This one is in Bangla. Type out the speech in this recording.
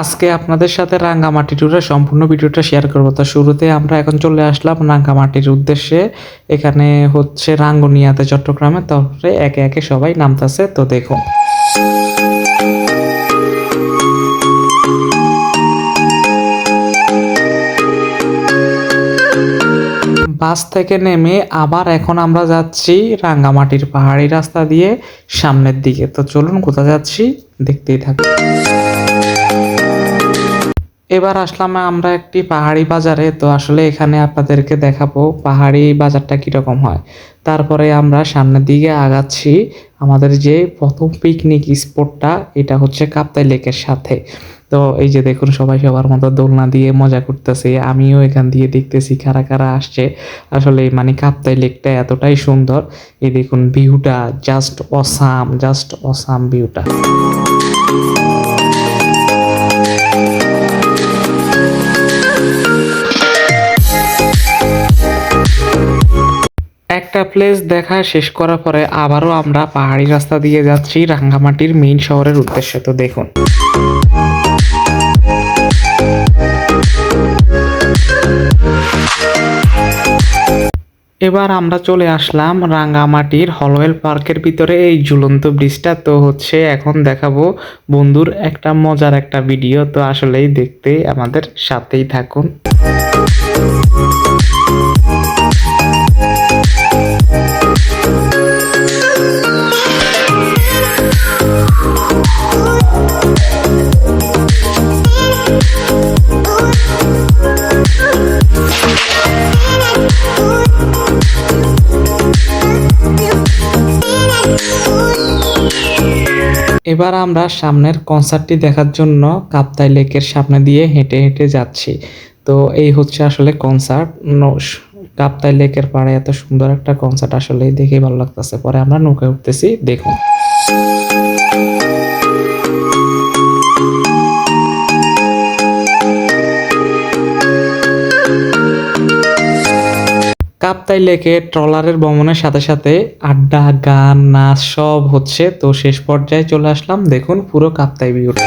আজকে আপনাদের সাথে রাঙ্গামাটি ট্যুরের সম্পূর্ণ ভিডিওটা শেয়ার করব। তো শুরুতে আমরা এখন চলে আসলাম রাঙ্গামাটির উদ্দেশ্যে। এখানে হচ্ছে রাঙ্গুনিয়াতে, চট্টগ্রামে। তারপরে একে একে সবাই নামতাছে, তো দেখুন। বাস থেকে নেমে আবার এখন আমরা যাচ্ছি রাঙ্গামাটির পাহাড়ি রাস্তা দিয়ে সামনের দিকে। তো চলুন, কোথায় যাচ্ছি? দেখতেই থাকুন। এবার আসলাম আমরা একটি পাহাড়ি বাজারে। তো আসলে এখানে আপনাদেরকে দেখাবো পাহাড়ি বাজারটা কীরকম হয়। তারপরে আমরা সামনের দিকে আগাচ্ছি আমাদের যে প্রথম পিকনিক স্পটটা এটা হচ্ছে কাপ্তাই লেকের সাথে। তো এই যে দেখুন, সবাই সবার মতো দোলনা দিয়ে মজা করতেছে। আমিও এখান দিয়ে দেখতেছি কারা কারা আসছে। আসলে মানে কাপ্তাই লেকটা এতটাই সুন্দর। এই দেখুন, ভিউটা জাস্ট অসাম জাস্ট অসাম ভিউটা একটা প্লেস দেখা শেষ করার পরে আবারও আমরা পাহাড়ি রাস্তা দিয়ে যাচ্ছি, রাঙ্গামাটির মেইন শহরের উদ্দেশ্যে। তো দেখুন। এবার আমরা চলে আসলাম রাঙ্গামাটির হলওয়েল পার্কের ভিতরে, এই ঝুলন্ত ব্রিজটা তো হচ্ছে এখন দেখাবো বন্ধুর একটা মজার একটা ভিডিও তো আসলেই দেখতে আমাদের সাথেই থাকুন। এবার আমরা সামনের কনসার্টটি দেখার জন্য কাপ্তাই লেকের সামনে দিয়ে হেঁটে হেঁটে যাচ্ছি। তো এই হচ্ছে আসলে কনসার্ট কাপ্তাই লেকের পাড়ে এত সুন্দর একটা কনসার্ট আসলে দেখে ভালো লাগতেছে। পরে আমরা নৌকায় উঠতেছি, দেখুন। কাপ্তাই লেকে ট্রলারের ভ্রমণের সাথে সাথে আড্ডা, গান, নাচ সব হচ্ছে। তো শেষ পর্যায়ে চলে আসলাম। দেখুন পুরো কাপ্তাই ভিউটা।